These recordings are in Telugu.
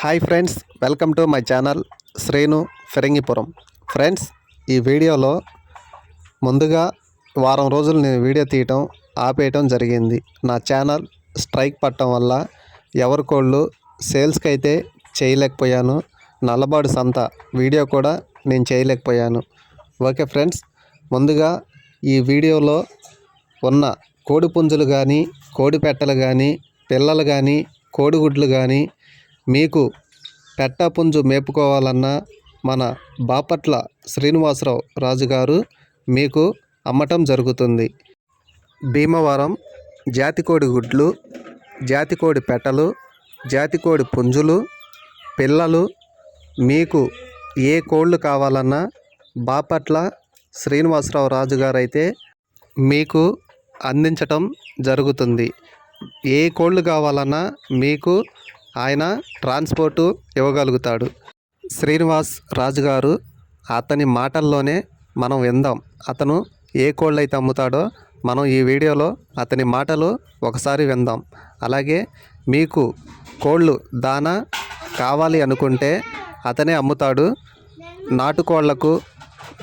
Hi friends welcome to my channel Sreenu Phirangipuram. Friends ఈ వీడియోలో ముందుగా వారం రోజులు నేను వీడియో తీయటం ఆపేయటం జరిగింది. నా ఛానల్ స్ట్రైక్ పట్టడం వల్ల ఎవరి కోళ్ళు సేల్స్కి అయితే చేయలేకపోయాను. నల్లబాడు సంత వీడియో కూడా నేను చేయలేకపోయాను. ఓకే ఫ్రెండ్స్ ముందుగా ఈ వీడియోలో ఉన్న కోడి పుంజులు కానీ కోడి పెట్టలు కానీ పిల్లలు కానీ కోడిగుడ్లు కానీ మీకు పెట్ట పుంజు మేపుకోవాలన్నా మన బాపట్ల శ్రీనివాసరావు రాజు గారు మీకు అమ్మటం జరుగుతుంది. భీమవరం జాతికోడి గుడ్లు జాతికోడి పెట్టలు జాతికోడి పుంజులు పిల్లలు మీకు ఏ కోళ్ళు కావాలన్నా బాపట్ల శ్రీనివాసరావు రాజు అయితే మీకు అందించటం జరుగుతుంది. ఏ కోళ్ళు కావాలన్నా మీకు ఆయన ట్రాన్స్పోర్టు ఇవ్వగలుగుతాడు. శ్రీనివాస్ రాజు గారు అతని మాటల్లోనే మనం విందాం. అతను ఏ కోళ్ళు అయితే అమ్ముతాడో మనం ఈ వీడియోలో అతని మాటలు ఒకసారి విందాం. అలాగే మీకు కోళ్ళు దానా కావాలి అనుకుంటే అతనే అమ్ముతాడు. నాటుకోళ్ళకు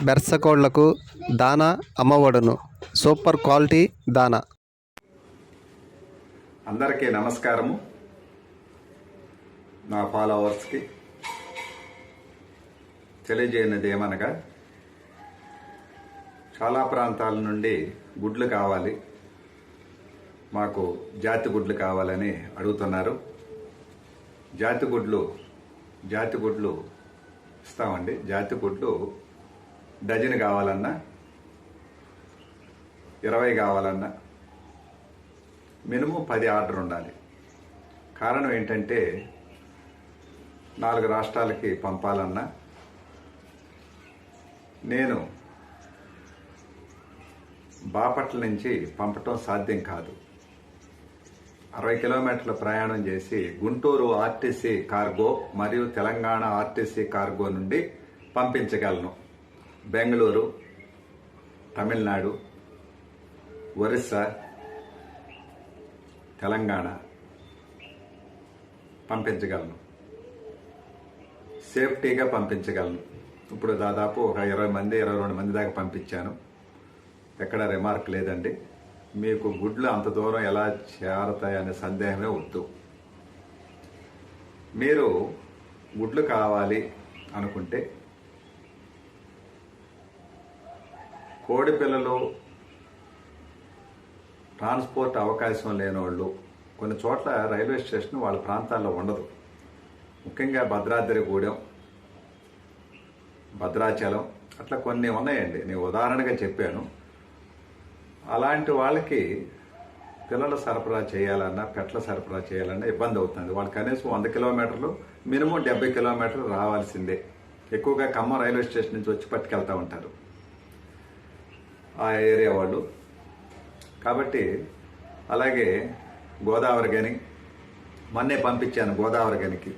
బెర్స కోళ్ళకు దానా అమ్మవడును. సూపర్ క్వాలిటీ దానా. అందరికీ నమస్కారము. నా ఫాలోవర్స్కి తెలియజేయనిది ఏమనగా చాలా ప్రాంతాల నుండి గుడ్లు కావాలి మాకు జాతి గుడ్లు కావాలని అడుగుతున్నారు. జాతి గుడ్లు జాతి గుడ్లు ఇస్తామండి. జాతి గుడ్లు డజన్ కావాలన్నా ఇరవై కావాలన్నా మినిమం పది ఆర్డర్ ఉండాలి. కారణం ఏంటంటే నాలుగు రాష్ట్రాలకి పంపాలన్నా నేను బాపట్ల నుంచి పంపటం సాధ్యం కాదు. అరవై కిలోమీటర్ల ప్రయాణం చేసి గుంటూరు ఆర్టీసీ కార్గో మరియు తెలంగాణ ఆర్టీసీ కార్గో నుండి పంపించగలను. బెంగళూరు తమిళనాడు ఒరిస్సా తెలంగాణ పంపించగలను. సేఫ్టీగా పంపించగలను. ఇప్పుడు దాదాపు ఒక ఇరవై మంది ఇరవై రెండు మంది దాకా పంపించాను. ఎక్కడ రిమార్క్ లేదండి. మీకు గుడ్లు అంత దూరం ఎలా చేరతాయనే సందేహమే వద్దు. మీరు గుడ్లు కావాలి అనుకుంటే కోడి పిల్లలు ట్రాన్స్పోర్ట్ అవకాశం లేని వాళ్ళు కొన్ని చోట్ల రైల్వే స్టేషన్ వాళ్ళ ప్రాంతాల్లో ఉండదు. ముఖ్యంగా భద్రాద్రిగూడెం భద్రాచలం అట్లా కొన్ని ఉన్నాయండి. నేను ఉదాహరణగా చెప్పాను. అలాంటి వాళ్ళకి పిల్లలు సరఫరా చేయాలన్నా పెట్ల సరఫరా చేయాలన్నా ఇబ్బంది అవుతుంది. వాళ్ళు కనీసం వంద కిలోమీటర్లు మినిమం డెబ్బై కిలోమీటర్లు రావాల్సిందే. ఎక్కువగా ఖమ్మం రైల్వే స్టేషన్ నుంచి వచ్చి పట్టుకెళ్తూ ఉంటారు ఆ ఏరియా వాళ్ళు. కాబట్టి అలాగే గోదావరి గని మొన్నే పంపించాను గోదావరి గనికి.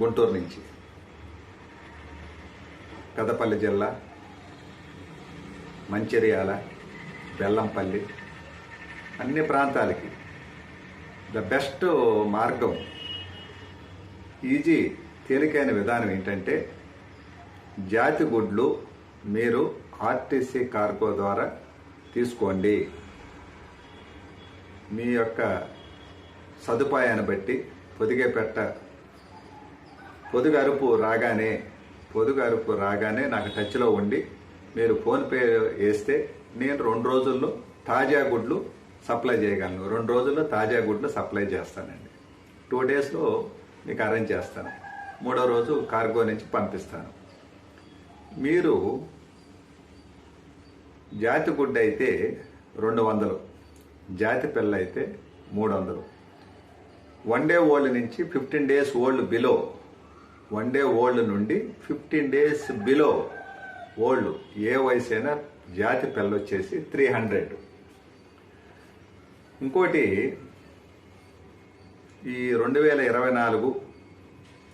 గుంటూరు నుంచి. పెదపల్లి జిల్లా మంచిర్యాల బెల్లంపల్లి అన్ని ప్రాంతాలకి. ద బెస్ట్ మార్గం ఈజీ తేలికైన విధానం ఏంటంటే జాతి గుడ్లు మీరు ఆర్టీసీ కార్గో ద్వారా తీసుకోండి. మీ యొక్క సదుపాయాన్ని బట్టి పొదిగే పెట్ట పొదుగు అరుపు రాగానే పొదుగు అరుపు రాగానే నాకు టచ్లో ఉండి మీరు ఫోన్పే వేస్తే నేను రెండు రోజుల్లో తాజా గుడ్లు సప్లై చేయగలను. రెండు రోజుల్లో తాజా గుడ్లు సప్లై చేస్తానండి. టూ డేస్లో మీకు అరేంజ్ చేస్తాను. మూడో రోజు కార్గో నుంచి పంపిస్తాను. మీరు జాతి గుడ్డ అయితే రెండు వందలు జాతి పిల్ల అయితే మూడు వందలు. వన్ డే ఓల్డ్ నుంచి fifteen days old below one day old నుండి ఫిఫ్టీన్ డేస్ బిలో ఓల్డ్ ఏ వయసు అయినా జాతి పిల్ల వచ్చేసి త్రీ హండ్రెడ్ ఇంకోటి ఈ రెండు వేల ఇరవై నాలుగు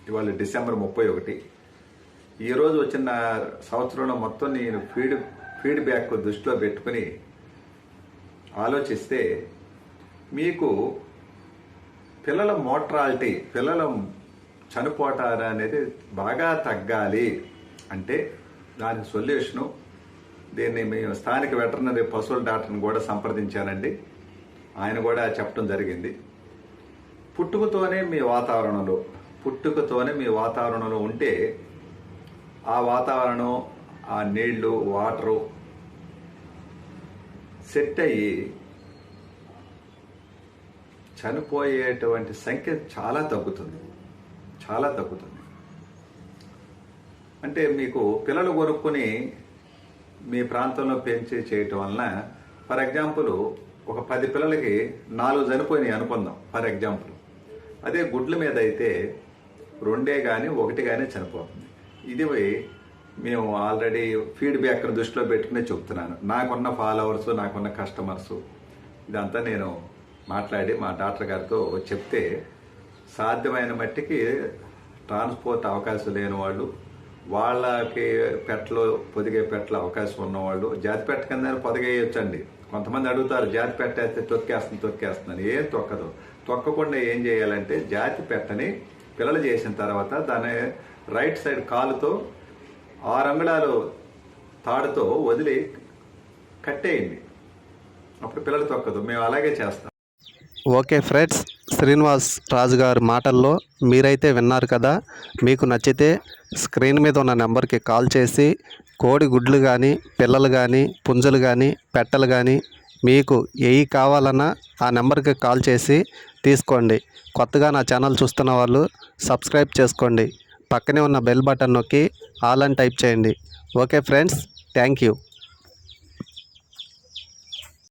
ఇవాళ డిసెంబర్ ముప్పై ఒకటి ఈరోజు వచ్చిన సంవత్సరంలో మొత్తం నేను ఫీడ్ ఫీడ్బ్యాక్ దృష్టిలో పెట్టుకుని ఆలోచిస్తే మీకు పిల్లల మోట్రాలిటీ పిల్లల చనిపోవటాలు అనేది బాగా తగ్గాలి అంటే దాని సొల్యూషను దీన్ని మేము స్థానిక వెటర్నరీ పశువుల డాక్టర్ని కూడా సంప్రదించానండి. ఆయన కూడా చెప్పడం జరిగింది. పుట్టుకతోనే మీ వాతావరణంలో పుట్టుకతోనే మీ వాతావరణంలో ఉంటే ఆ వాతావరణం ఆ నీళ్ళు వాటరు సెట్ అయ్యి చనిపోయేటువంటి సంఖ్య చాలా తగ్గుతుంది. చాలా తగ్గుతుంది. అంటే మీకు పిల్లలు కొనుక్కొని మీ ప్రాంతంలో పెంచి చేయటం వలన ఫర్ ఎగ్జాంపుల్ ఒక పది పిల్లలకి నాలుగు చనిపోయినాయి అనుకుందాం ఫర్ ఎగ్జాంపుల్. అదే గుడ్ల మీద అయితే రెండే కానీ ఒకటి కానీ చనిపోతుంది. ఇది మేము ఆల్రెడీ ఫీడ్బ్యాక్ను దృష్టిలో పెట్టుకునే చెప్తున్నాను. నాకున్న ఫాలోవర్స్ నాకున్న కస్టమర్స్ ఇదంతా నేను మాట్లాడి మా డాక్టర్ గారితో చెప్తే సాధ్యమైన మట్టికి ట్రాన్స్పోర్ట్ అవకాశం లేని వాళ్ళు వాళ్ళకి పెట్టలో పొదిగే పెట్టల అవకాశం ఉన్నవాళ్ళు జాతి పెట్ట కింద పొదిగేయొచ్చండి. కొంతమంది అడుగుతారు జాతి పెట్ట అయితే తొక్కేస్తుంది తొక్కేస్తుందని ఏం తొక్కదు? తొక్కకుండా ఏం చేయాలంటే జాతి పెట్టని పిల్లలు చేసిన తర్వాత దాని రైట్ సైడ్ కాలుతో ఆరు అంగుళాలు తాడుతో వదిలి కట్టేయండి. అప్పుడు పిల్లలు తొక్కదు. మేము అలాగే చేస్తాం. ఓకే ఫ్రెండ్స్ శ్రీనివాస్ రాజు గారి మాటల్లో మీరైతే విన్నారు కదా. మీకు నచ్చితే స్క్రీన్ మీద ఉన్న నెంబర్కి కాల్ చేసి కోడి గుడ్లు కానీ పిల్లలు కానీ పుంజలు కానీ పెట్టలు కానీ మీకు ఏవి కావాలన్నా ఆ నెంబర్కి కాల్ చేసి తీసుకోండి. కొత్తగా నా ఛానల్ చూస్తున్న వాళ్ళు సబ్స్క్రైబ్ చేసుకోండి. పక్కనే ఉన్న బెల్ బటన్ నొక్కి ఆల్ అని టైప్ చేయండి. Okay friends thank you.